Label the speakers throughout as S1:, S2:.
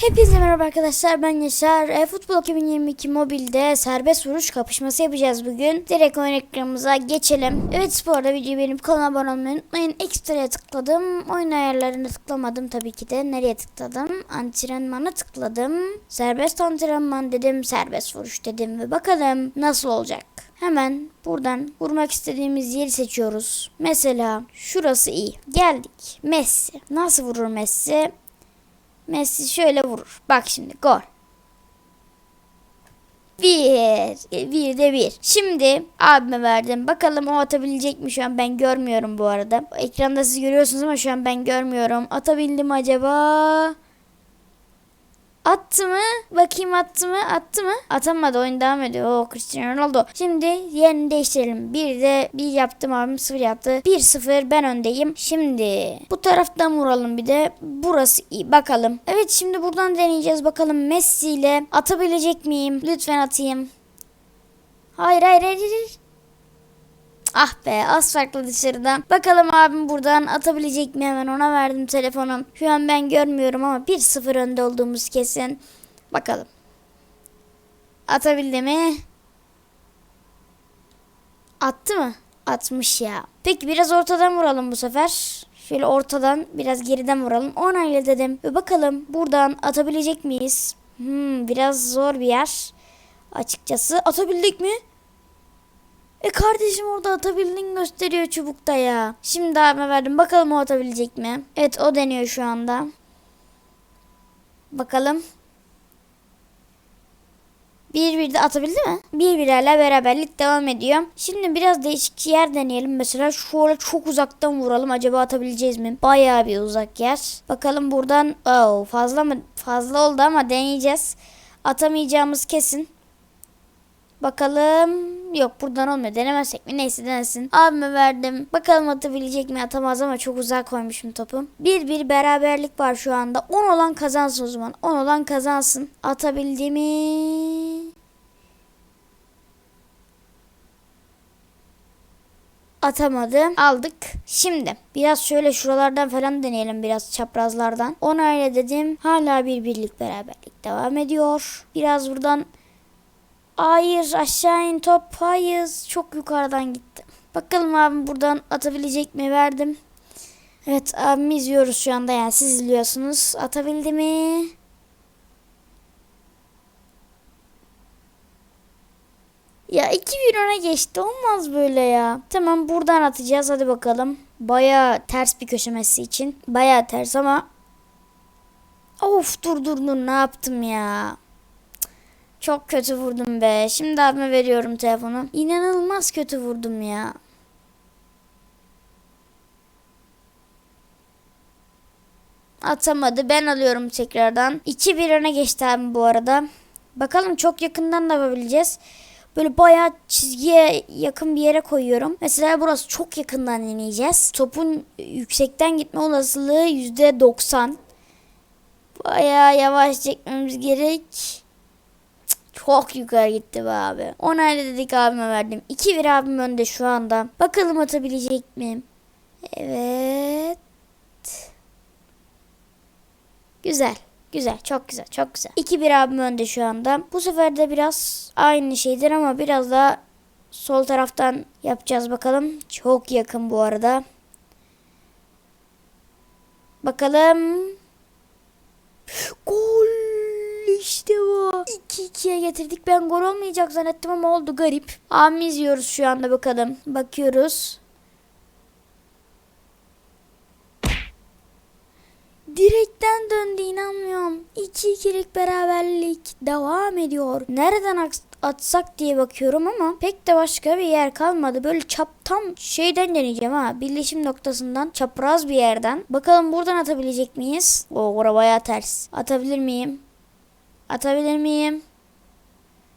S1: Hepinize merhaba arkadaşlar ben Yaşar. E, Futbol 2022 mobilde serbest vuruş kapışması yapacağız bugün. Direkt oyun ekranımıza geçelim. Evet sporda videoyu beğenip kanala abone olmayı unutmayın. Ekstra'ya tıkladım. Oyun ayarlarını tıklamadım tabii ki de. Nereye tıkladım? Antrenmana tıkladım. Serbest antrenman dedim. Serbest vuruş dedim ve bakalım nasıl olacak. Hemen buradan vurmak istediğimiz yeri seçiyoruz. Mesela şurası iyi. Geldik. Messi. Nasıl vurur Messi? Messi şöyle vurur. Bak şimdi gol. Bir. Bir de bir. Şimdi abime verdim. Bakalım o atabilecek mi şu an ben görmüyorum bu arada. Ekranda siz görüyorsunuz ama şu an ben görmüyorum. Atabildi mi acaba? Attı mı? Bakayım attı mı? Attı mı? Atamadı. Oyun devam ediyor. Oo Cristiano Ronaldo. Şimdi yerini değiştirelim. Bir de bir yaptım abim sıfır yaptı. 1-0 ben öndeyim. Şimdi bu taraftan vuralım bir de. Burası iyi. Bakalım. Evet şimdi buradan deneyeceğiz. Bakalım Messi ile atabilecek miyim? Lütfen atayım. Hayır hayır hayır. hayır. Ah be az farklı dışarıdan. Bakalım abim buradan atabilecek mi hemen ona verdim telefonu. Şu an ben görmüyorum ama 1-0 önde olduğumuz kesin. Bakalım. Atabildi mi? Attı mı? Atmış ya. Peki biraz ortadan vuralım bu sefer. Şöyle ortadan biraz geriden vuralım. Onayla dedim. Ve bakalım buradan atabilecek miyiz? Hmm, biraz zor bir yer. Açıkçası atabildik mi? E kardeşim orada atabildiğini gösteriyor çubukta ya. Şimdi abime verdim. Bakalım o atabilecek mi? Evet o deniyor şu anda. Bakalım. Bir bir de atabildi mi? Bir birlerle beraberlik devam ediyor. Şimdi biraz değişik yer deneyelim. Mesela şöyle çok uzaktan vuralım. Acaba atabileceğiz mi? Bayağı bir uzak yer. Bakalım buradan. Oh, fazla mı? Fazla oldu ama deneyeceğiz. Atamayacağımız kesin. Bakalım. Yok buradan olmuyor. Denemezsek mi? Neyse denesin. Abime verdim. Bakalım atabilecek mi? Atamaz ama çok uzak koymuşum topu. Bir bir beraberlik var şu anda. 10 olan kazansın o zaman. 10 olan kazansın. Atabildi mi? Atamadı. Aldık. Şimdi biraz şöyle şuralardan falan deneyelim biraz çaprazlardan. Onayla dedim. Hala bir birlik beraberlik devam ediyor. Biraz buradan Hayır aşağı in top. Hayır çok yukarıdan gitti. Bakalım abim buradan atabilecek mi verdim. Evet abimi izliyoruz şu anda yani siz izliyorsunuz. Atabildi mi? Ya 2-1 öne geçti. Olmaz böyle ya. Tamam buradan atacağız. Hadi bakalım. Baya ters bir köşemesi için. Baya ters ama. Of dur dur dur ne yaptım ya. Çok kötü vurdum be. Şimdi abime veriyorum telefonu. İnanılmaz kötü vurdum ya. Atamadı. Ben alıyorum tekrardan. 2-1 öne geçti abim bu arada. Bakalım çok yakından da yapabileceğiz. Böyle bayağı çizgiye yakın bir yere koyuyorum. Mesela burası çok yakından deneyeceğiz. Topun yüksekten gitme olasılığı %90. Bayağı yavaş çekmemiz gerek. Çok yukarı gitti be abi. Onayla dedik abime verdim. 2-1 abim önde şu anda. Bakalım atabilecek miyim? Evet. Güzel. Güzel. Çok güzel. Çok güzel. 2-1 abim önde şu anda. Bu sefer de biraz aynı şeydir ama biraz daha sol taraftan yapacağız bakalım. Çok yakın bu arada. Bakalım. Gol işte bu. 2-2'ye getirdik. Ben gol olmayacak zannettim ama oldu garip. Abimi izliyoruz şu anda bakalım. Bakıyoruz. Direkten döndü inanmıyorum. 2-2'lik beraberlik devam ediyor. Nereden atsak diye bakıyorum ama pek de başka bir yer kalmadı. Böyle çap tam şeyden deneyeceğim ha. Birleşim noktasından çapraz bir yerden. Bakalım buradan atabilecek miyiz? O bura bayağı ters. Atabilir miyim? Atabilir miyim?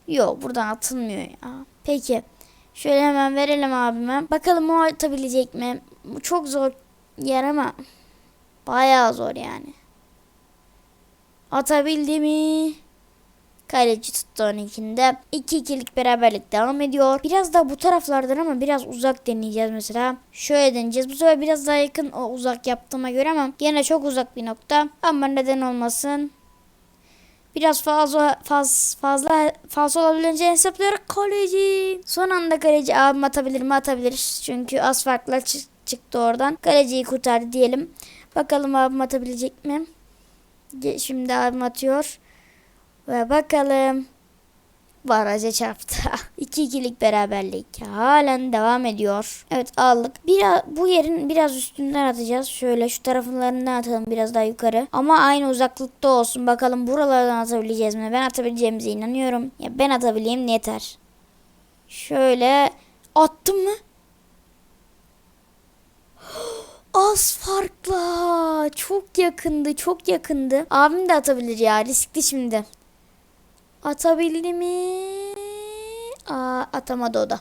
S1: Yok buradan atılmıyor ya. Peki. Şöyle hemen verelim abime. Bakalım o atabilecek mi? Bu çok zor yer ama bayağı zor yani. Atabildi mi? Kaleci tuttu onunkinde. 2-2'lik beraberlik devam ediyor. Biraz daha bu taraflardan ama biraz uzak deneyeceğiz mesela. Şöyle deneyeceğiz. Bu sefer biraz daha yakın o uzak yaptığıma göre ama yine çok uzak bir nokta. Ama neden olmasın? Biraz fazla faz, fazla fazla olabileceğini hesaplayarak kaleci. Son anda kaleci abim atabilir mi atabilir. Çünkü az farkla çı- çıktı oradan. Kaleciyi kurtardı diyelim. Bakalım abim atabilecek mi? Şimdi abim atıyor. Ve bakalım. Baraja çarptı. 2-2'lik beraberlik halen devam ediyor. Evet aldık. Biraz, bu yerin biraz üstünden atacağız. Şöyle şu taraflarından atalım biraz daha yukarı. Ama aynı uzaklıkta olsun. Bakalım buralardan atabileceğiz mi? Ben atabileceğimize inanıyorum. Ya ben atabileyim yeter. Şöyle attım mı? Az farkla. Çok yakındı, çok yakındı. Abim de atabilir ya. Riskli şimdi. Atabildi mi? Aa, atamadı o da.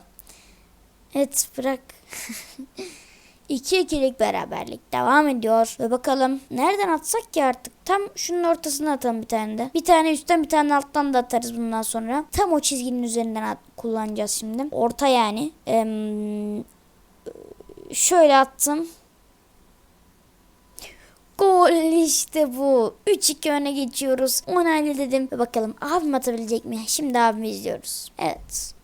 S1: Evet bırak. 2-2'lik beraberlik devam ediyor. Ve bakalım nereden atsak ki artık? Tam şunun ortasına atalım bir tane de. Bir tane üstten bir tane alttan da atarız bundan sonra. Tam o çizginin üzerinden at- kullanacağız şimdi. Orta yani. Em, şöyle attım. Gol işte bu. 3-2 öne geçiyoruz. Onaylı dedim. Ve bakalım abim atabilecek mi? Şimdi abimi izliyoruz. Evet.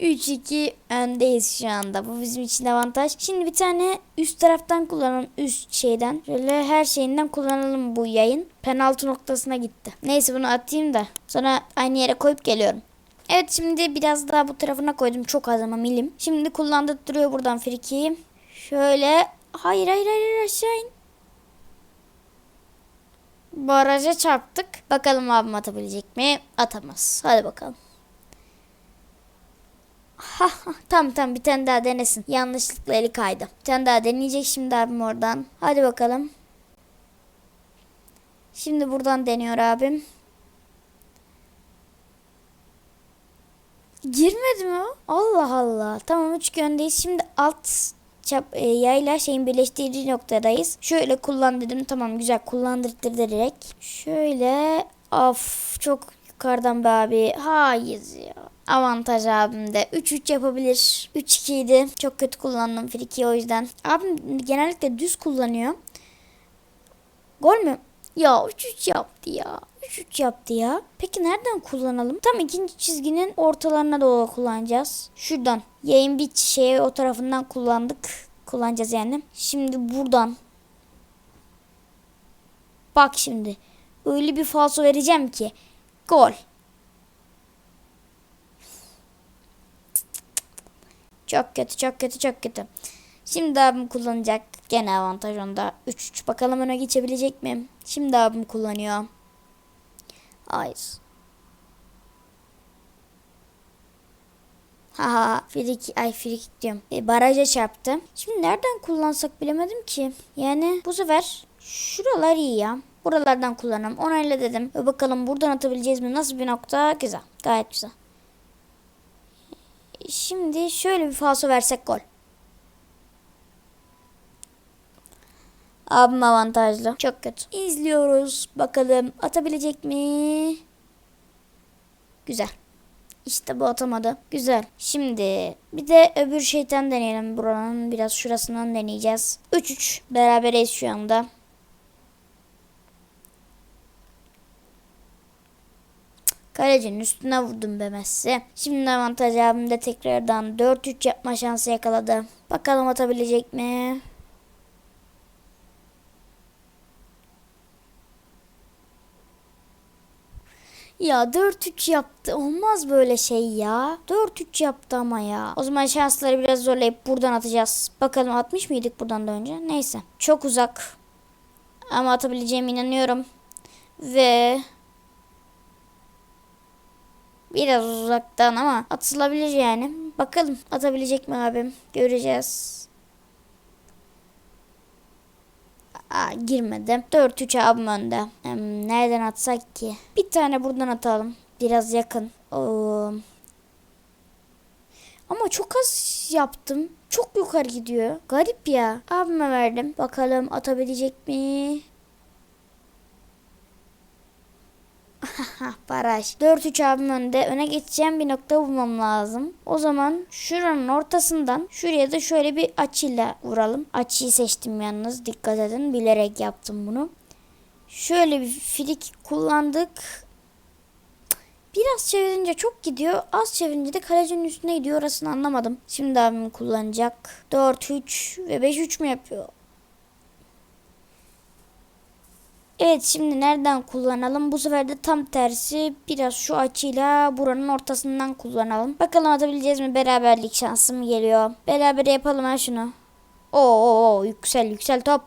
S1: 3-2 öndeyiz şu anda. Bu bizim için avantaj. Şimdi bir tane üst taraftan kullanalım. Üst şeyden. Şöyle her şeyinden kullanalım bu yayın. Penaltı noktasına gitti. Neyse bunu atayım da. Sonra aynı yere koyup geliyorum. Evet şimdi biraz daha bu tarafına koydum. Çok az ama milim. Şimdi kullandırtıyor buradan frikiyi. Şöyle. Hayır hayır hayır aşağı in. Baraja çarptık. Bakalım abim atabilecek mi? Atamaz. Hadi bakalım. Ha, tamam tamam bir tane daha denesin. Yanlışlıkla eli kaydı. Bir tane daha deneyecek şimdi abim oradan. Hadi bakalım. Şimdi buradan deniyor abim. Girmedi mi? Allah Allah. Tamam üç göndeyiz. Şimdi alt çap, e, yayla şeyin birleştirici noktadayız. Şöyle kullan dedim. Tamam güzel kullandırdı direkt. Şöyle of çok yukarıdan be abi. Hayır ya. Avantaj abimde. 3-3 yapabilir. 3-2 idi. Çok kötü kullandım friki o yüzden. Abim genellikle düz kullanıyor. Gol mü? Ya 3-3 yaptı ya. 3-3 yaptı ya. Peki nereden kullanalım? Tam ikinci çizginin ortalarına doğru kullanacağız. Şuradan. Yayın bir şeye o tarafından kullandık. Kullanacağız yani. Şimdi buradan. Bak şimdi. Öyle bir falso vereceğim ki. Gol. Çok kötü, çok kötü, çok kötü. Şimdi abim kullanacak. Gene avantaj onda. 3-3. Bakalım öne geçebilecek mi? Şimdi abim kullanıyor. Hayır. Haha frik ay frik diyorum. E, baraja çarptı. Şimdi nereden kullansak bilemedim ki. Yani bu sefer şuralar iyi ya. Buralardan kullanalım. Onayla dedim. Ve bakalım buradan atabileceğiz mi? Nasıl bir nokta? Güzel. Gayet güzel. Şimdi şöyle bir falso versek gol. Abim avantajlı. Çok kötü. İzliyoruz. Bakalım atabilecek mi? Güzel. İşte bu atamadı. Güzel. Şimdi bir de öbür şeytan deneyelim. Buranın biraz şurasından deneyeceğiz. 3-3 beraberiz şu anda. Kalecinin üstüne vurdum be Messi. Şimdi avantaj abimde tekrardan 4-3 yapma şansı yakaladı. Bakalım atabilecek mi? Ya 4-3 yaptı. Olmaz böyle şey ya. 4-3 yaptı ama ya. O zaman şansları biraz zorlayıp buradan atacağız. Bakalım atmış mıydık buradan da önce? Neyse. Çok uzak. Ama atabileceğime inanıyorum. Ve biraz uzaktan ama atılabilir yani. Bakalım atabilecek mi abim? Göreceğiz. Aa, girmedi. 4-3 abim önde. Hmm, nereden atsak ki? Bir tane buradan atalım. Biraz yakın. Oo. Ama çok az yaptım. Çok yukarı gidiyor. Garip ya. Abime verdim. Bakalım atabilecek mi? Haha baraj. 4-3 abim önde. Öne geçeceğim bir nokta bulmam lazım. O zaman şuranın ortasından şuraya da şöyle bir açıyla vuralım. Açıyı seçtim yalnız. Dikkat edin. Bilerek yaptım bunu. Şöyle bir filik kullandık. Biraz çevirince çok gidiyor. Az çevirince de kalecinin üstüne gidiyor. Orasını anlamadım. Şimdi abim kullanacak. 4-3 ve 5-3 mü yapıyor? Evet şimdi nereden kullanalım? Bu sefer de tam tersi biraz şu açıyla buranın ortasından kullanalım. Bakalım atabileceğiz mi? Beraberlik şansım geliyor. Beraber yapalım ha şunu. Oo, oo, yüksel yüksel top.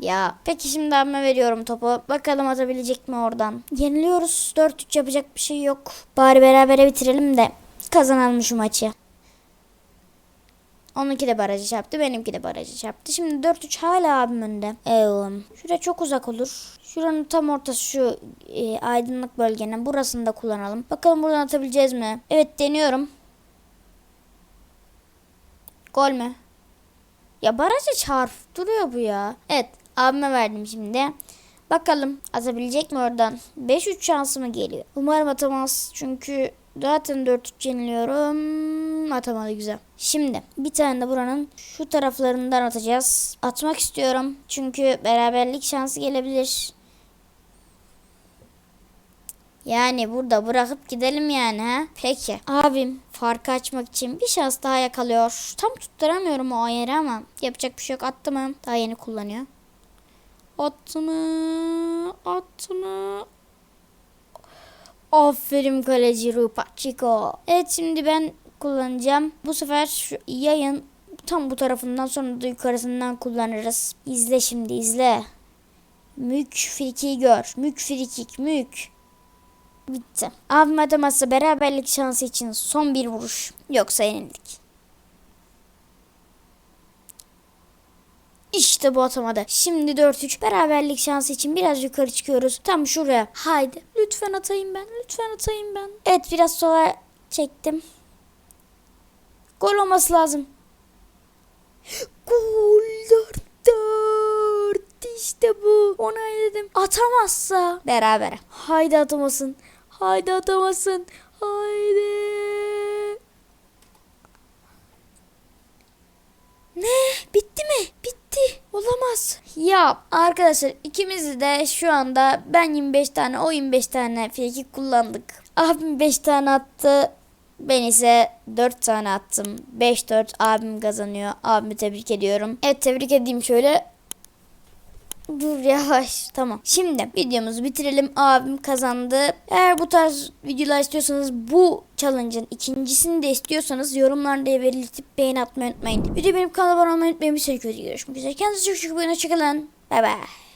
S1: Ya peki şimdi abime veriyorum topu. Bakalım atabilecek mi oradan. Yeniliyoruz. 4-3 yapacak bir şey yok. Bari berabere bitirelim de kazanalım şu maçı. Onunki de barajı çarptı. Benimki de barajı çarptı. Şimdi 4-3 hala abim önde. Eee. Şura çok uzak olur. Şuranın tam ortası şu e, aydınlık bölgenin. Burasını da kullanalım. Bakalım buradan atabileceğiz mi? Evet deniyorum. Gol mü? Ya baraja çarpıp duruyor bu ya. Evet abime verdim şimdi. Bakalım atabilecek mi oradan? 5-3 şansı mı geliyor? Umarım atamaz. Çünkü zaten 4-3 yeniliyorum. Atamadı güzel. Şimdi bir tane de buranın şu taraflarından atacağız. Atmak istiyorum. Çünkü beraberlik şansı gelebilir. Yani burada bırakıp gidelim yani ha. Peki. Abim farkı açmak için bir şans daha yakalıyor. Tam tutturamıyorum o ayarı ama yapacak bir şey yok. Attı mı? Daha yeni kullanıyor. Attı mı? Attı mı? Aferin kaleci Rupa Chico. Evet şimdi ben kullanacağım. Bu sefer şu yayın tam bu tarafından sonra da yukarısından kullanırız. İzle şimdi izle. Mük friki gör. Mük frikik mük. Bitti. Abim atamazsa beraberlik şansı için son bir vuruş. Yoksa yenildik. İşte bu atamadı. Şimdi 4-3 beraberlik şansı için biraz yukarı çıkıyoruz. Tam şuraya. Haydi. Lütfen atayım ben. Lütfen atayım ben. Evet biraz sola çektim. Gol olması lazım. Gol 4 İşte bu. Onayladım. Atamazsa. Beraber. Haydi atamasın. Haydi atamasın. Haydi. Ne? Bitti mi? Bitti. Olamaz. Ya arkadaşlar ikimiz de şu anda ben 25 tane o 25 tane frikik kullandık. Abim 5 tane attı. Ben ise 4 tane attım. 5-4 abim kazanıyor. Abimi tebrik ediyorum. Evet tebrik edeyim şöyle. Dur yavaş tamam. Şimdi videomuzu bitirelim. Abim kazandı. Eğer bu tarz videolar istiyorsanız bu challenge'ın ikincisini de istiyorsanız yorumlarda belirtip beğeni atmayı unutmayın. Video benim kanalıma abone olmayı unutmayın. Bir sonraki videoda görüşmek üzere. Kendinize çok çok iyi bakın. Hoşçakalın. Bay bay.